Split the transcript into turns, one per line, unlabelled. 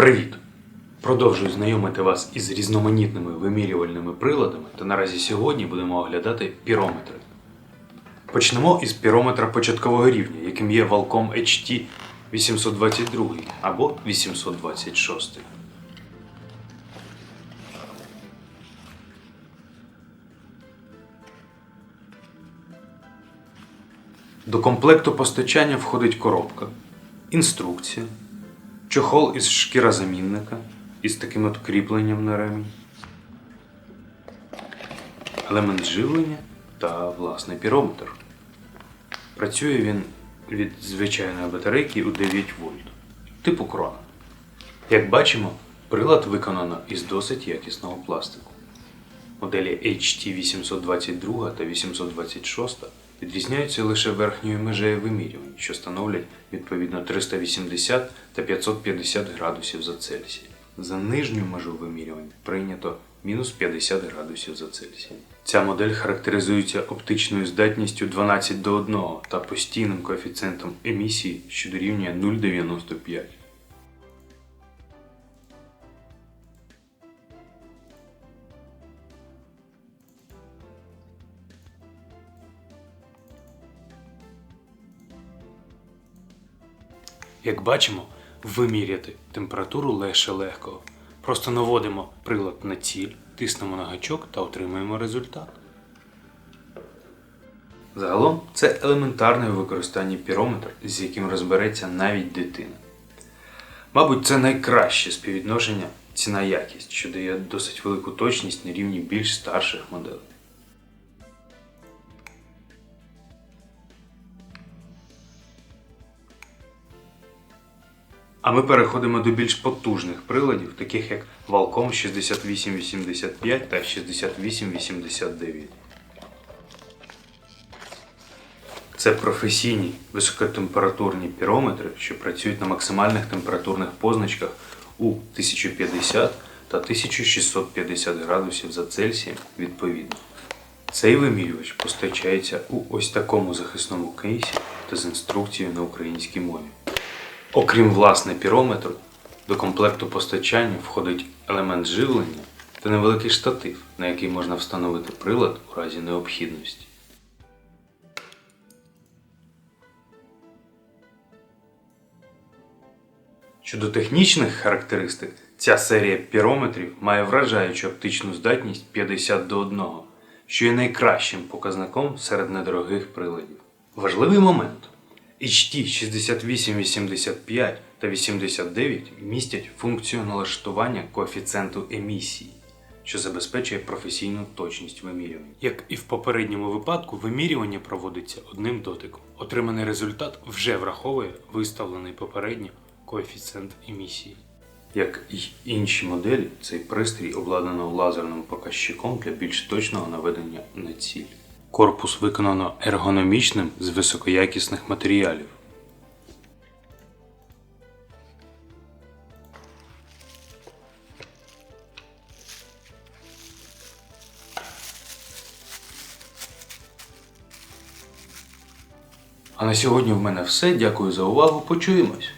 Привіт! Продовжую знайомити вас із різноманітними вимірювальними приладами, та наразі сьогодні будемо оглядати пірометри. Почнемо із пірометра початкового рівня, яким є Valcom HT 822 або 826. До комплекту постачання входить коробка, інструкція, чохол із шкірозамінника із таким от кріпленням на ремінь, елемент живлення та власний пірометр. Працює він від звичайної батарейки у 9 вольт, типу крона. Як бачимо, прилад виконано із досить якісного пластику. Моделі HT 822 та 826 відрізняються лише верхньою межею вимірювань, що становлять відповідно 380 та 550 градусів за Цельсій. За нижню межу вимірювань прийнято мінус 50 градусів за Цельсій. Ця модель характеризується оптичною здатністю 12 до 1 та постійним коефіцієнтом емісії, що дорівнює 0,95. Як бачимо, виміряти температуру легше легкого. Просто наводимо прилад на ціль, тиснемо на гачок та отримуємо результат. Загалом це елементарне використання пірометра, з яким розбереться навіть дитина. Мабуть, це найкраще співвідношення ціна-якість, що дає досить велику точність на рівні більш старших моделей. А ми переходимо до більш потужних приладів, таких як Valcom 6885 та 6889. Це професійні високотемпературні пірометри, що працюють на максимальних температурних позначках у 1050 та 1650 градусів за Цельсієм відповідно. Цей вимірювач постачається у ось такому захисному кейсі та з інструкцією на українській мові. Окрім власне пірометру, до комплекту постачання входить елемент живлення та невеликий штатив, на який можна встановити прилад у разі необхідності. Щодо технічних характеристик, ця серія пірометрів має вражаючу оптичну здатність 50 до 1, що є найкращим показником серед недорогих приладів. Важливий момент. HT 6885 та 89 містять функцію налаштування коефіцієнту емісії, що забезпечує професійну точність вимірювання. Як і в попередньому випадку, вимірювання проводиться одним дотиком. Отриманий результат вже враховує виставлений попередньо коефіцієнт емісії. Як і інші моделі, цей пристрій обладнано лазерним показчиком для більш точного наведення на ціль. Корпус виконано ергономічним з високоякісних матеріалів. А на сьогодні в мене все. Дякую за увагу. Почуємось!